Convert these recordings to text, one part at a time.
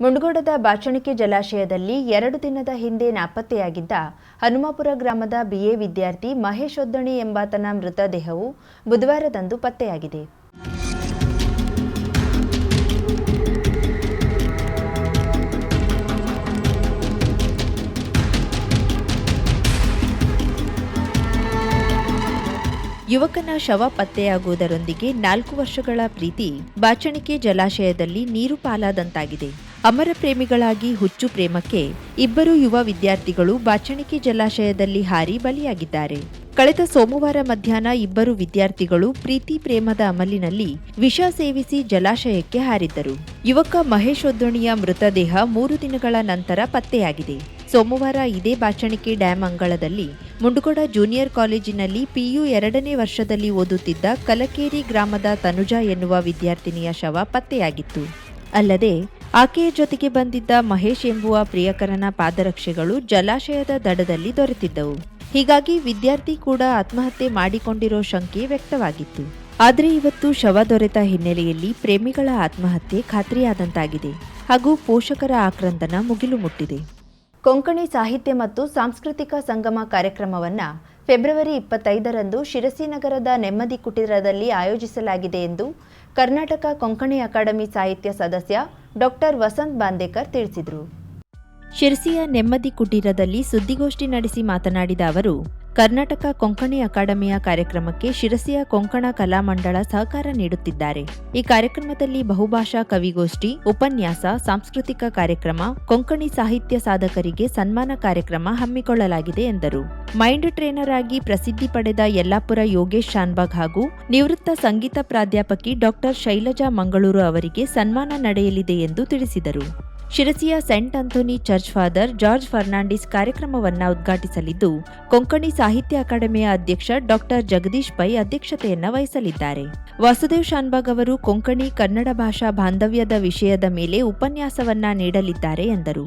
ಮುಂಡಗೋಡದ ಬಾಚಣಿಕೆ ಜಲಾಶಯದಲ್ಲಿ ಎರಡು ದಿನದ ಹಿಂದೆ ನಾಪತ್ತೆಯಾಗಿದ್ದ ಹನುಮಾಪುರ ಗ್ರಾಮದ ಬಿಎ ವಿದ್ಯಾರ್ಥಿ ಮಹೇಶ್ ಒದ್ದಣಿ ಎಂಬಾತನ ಮೃತದೇಹವು ಬುಧವಾರದಂದು ಪತ್ತೆಯಾಗಿದೆ. ಯುವಕನ ಶವ ಪತ್ತೆಯಾಗುವುದರೊಂದಿಗೆ ನಾಲ್ಕು ವರ್ಷಗಳ ಪ್ರೀತಿ. ಬಾಚಣಿಕೆ ಜಲಾಶಯದಲ್ಲಿ ನೀರು ಪಾಲಾದಂತಾಗಿದೆ. ಅಮರ ಪ್ರೇಮಿಗಳಾಗಿ ಹುಚ್ಚು ಪ್ರೇಮಕ್ಕೆ ಇಬ್ಬರು ಯುವ ವಿದ್ಯಾರ್ಥಿಗಳು ಬಾಚಣಿಕೆ ಜಲಾಶಯದಲ್ಲಿ ಹಾರಿ ಬಲಿಯಾಗಿದ್ದಾರೆ. ಕಳೆದ ಸೋಮವಾರ ಮಧ್ಯಾಹ್ನ ಇಬ್ಬರು ವಿದ್ಯಾರ್ಥಿಗಳು ಪ್ರೀತಿ ಪ್ರೇಮದ ಅಮಲಿನಲ್ಲಿ ವಿಷ ಸೇವಿಸಿ ಜಲಾಶಯಕ್ಕೆ ಹಾರಿದ್ದರು. ಯುವಕ ಮಹೇಶ್ ಒದ್ದೊಣಿಯ ಮೃತದೇಹ ಮೂರು ದಿನಗಳ ನಂತರ ಪತ್ತೆಯಾಗಿದೆ. ಸೋಮವಾರ ಇದೇ ಬಾಚಣಿಕೆ ಡ್ಯಾಂ ಅಂಗಳದಲ್ಲಿ ಮುಂಡಗೋಡ ಜೂನಿಯರ್ ಕಾಲೇಜಿನಲ್ಲಿ ಪಿಯು ಎರಡನೇ ವರ್ಷದಲ್ಲಿ ಓದುತ್ತಿದ್ದ ಕಲಕೇರಿ ಗ್ರಾಮದ ತನುಜಾ ಎನ್ನುವ ವಿದ್ಯಾರ್ಥಿನಿಯ ಶವ ಪತ್ತೆಯಾಗಿತ್ತು. ಅಲ್ಲದೆ ಆಕೆಯ ಜೊತೆಗೆ ಬಂದಿದ್ದ ಮಹೇಶ್ ಎಂಬುವ ಪ್ರಿಯಕರನ ಪಾದರಕ್ಷೆಗಳು ಜಲಾಶಯದ ದಡದಲ್ಲಿ ದೊರೆತಿದ್ದವು. ಹೀಗಾಗಿ ವಿದ್ಯಾರ್ಥಿ ಕೂಡ ಆತ್ಮಹತ್ಯೆ ಮಾಡಿಕೊಂಡಿರೋ ಶಂಕೆ ವ್ಯಕ್ತವಾಗಿತ್ತು. ಆದರೆ ಇವತ್ತು ಶವ ದೊರೆತ ಹಿನ್ನೆಲೆಯಲ್ಲಿ ಪ್ರೇಮಿಗಳ ಆತ್ಮಹತ್ಯೆ ಖಾತ್ರಿಯಾದಂತಾಗಿದೆ. ಹಾಗೂ ಪೋಷಕರ ಆಕ್ರಂದನ ಮುಗಿಲು ಮುಟ್ಟಿದೆ. ಕೊಂಕಣಿ ಸಾಹಿತ್ಯ ಮತ್ತು ಸಾಂಸ್ಕೃತಿಕ ಸಂಗಮ ಕಾರ್ಯಕ್ರಮವನ್ನು ಫೆಬ್ರವರಿ ಇಪ್ಪತ್ತೈದರಂದು ಶಿರಸಿ ನಗರದ ನೆಮ್ಮದಿ ಕುಟೀರದಲ್ಲಿ ಆಯೋಜಿಸಲಾಗಿದೆ ಎಂದು ಕರ್ನಾಟಕ ಕೊಂಕಣಿ ಅಕಾಡೆಮಿ ಸಾಹಿತ್ಯ ಸದಸ್ಯ ಡಾಕ್ಟರ್ ವಸಂತ್ ಬಾಂದೇಕರ್ ತಿಳಿಸಿದರು. ಶಿರಸಿಯ ನೆಮ್ಮದಿ ಕುಟೀರದಲ್ಲಿ ಸುದ್ದಿಗೋಷ್ಠಿ ನಡೆಸಿ ಮಾತನಾಡಿದ ಅವರು ಕರ್ನಾಟಕ ಕೊಂಕಣಿ ಅಕಾಡೆಮಿಯ ಕಾರ್ಯಕ್ರಮಕ್ಕೆ ಶಿರಸಿಯ ಕೊಂಕಣ ಕಲಾಮಂಡಳ ಸಹಕಾರ ನೀಡುತ್ತಿದ್ದಾರೆ. ಈ ಕಾರ್ಯಕ್ರಮದಲ್ಲಿ ಬಹುಭಾಷಾ ಕವಿಗೋಷ್ಠಿ, ಉಪನ್ಯಾಸ, ಸಾಂಸ್ಕೃತಿಕ ಕಾರ್ಯಕ್ರಮ, ಕೊಂಕಣಿ ಸಾಹಿತ್ಯ ಸಾಧಕರಿಗೆ ಸನ್ಮಾನ ಕಾರ್ಯಕ್ರಮ ಹಮ್ಮಿಕೊಳ್ಳಲಾಗಿದೆ ಎಂದರು. ಮೈಂಡ್ ಟ್ರೇನರ್ ಆಗಿ ಪ್ರಸಿದ್ಧಿ ಪಡೆದ ಯಲ್ಲಾಪುರ ಯೋಗೇಶ್ ಶಾನ್ಬಾಗ್ ಹಾಗೂ ನಿವೃತ್ತ ಸಂಗೀತ ಪ್ರಾಧ್ಯಾಪಕಿ ಡಾಕ್ಟರ್ ಶೈಲಜಾ ಮಂಗಳೂರು ಅವರಿಗೆ ಸನ್ಮಾನ ನಡೆಯಲಿದೆ ಎಂದು ತಿಳಿಸಿದರು. ಶಿರಸಿಯ Saint Anthony church father George Fernandes ಕಾರ್ಯಕ್ರಮವನ್ನ ಉದ್ಘಾಟಿಸಲಿದ್ದು, ಕೊಂಕಣಿ ಸಾಹಿತ್ಯ ಅಕಾಡೆಮಿಯ ಅಧ್ಯಕ್ಷ ಡಾಕ್ಟರ್ ಜಗದೀಶ್ ಪೈ ಅಧ್ಯಕ್ಷತೆಯನ್ನು ವಹಿಸಲಿದ್ದಾರೆ. ವಾಸುದೇವ್ ಶಾನ್ಬಾಗ್ ಅವರು ಕೊಂಕಣಿ ಕನ್ನಡ ಭಾಷಾ ಬಾಂಧವ್ಯದ ವಿಷಯದ ಮೇಲೆ ಉಪನ್ಯಾಸವನ್ನ ನೀಡಲಿದ್ದಾರೆ ಎಂದರು.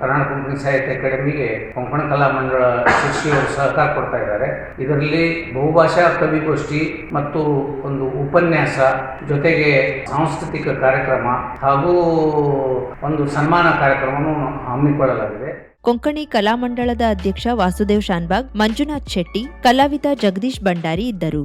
ಕರ್ನಾಟಕ ಕೊಂಕಣಿ ಸಾಹಿತ್ಯ ಅಕಾಡೆಮಿಗೆ ಕೊಂಕಣ ಕಲಾ ಮಂಡಳ ಶಿಷ್ಯರು ಸಹಕಾರ ಕೊಡ್ತಾ ಇದ್ದಾರೆ. ಇದರಲ್ಲಿ ಬಹುಭಾಷಾ ಕವಿಗೋಷ್ಠಿ ಮತ್ತು ಒಂದು ಉಪನ್ಯಾಸ ಜೊತೆಗೆ ಸಾಂಸ್ಕೃತಿಕ ಕಾರ್ಯಕ್ರಮ ಹಾಗೂ ಒಂದು ಸನ್ಮಾನ ಕಾರ್ಯಕ್ರಮವನ್ನು ಹಮ್ಮಿಕೊಳ್ಳಲಾಗಿದೆ. ಕೊಂಕಣಿ ಕಲಾಮಂಡಳದ ಅಧ್ಯಕ್ಷ ವಾಸುದೇವ್ ಶಾನ್ಬಾಗ್, ಮಂಜುನಾಥ್ ಶೆಟ್ಟಿ, ಕಲಾವಿದ ಜಗದೀಶ್ ಭಂಡಾರಿ ಇದ್ದರು.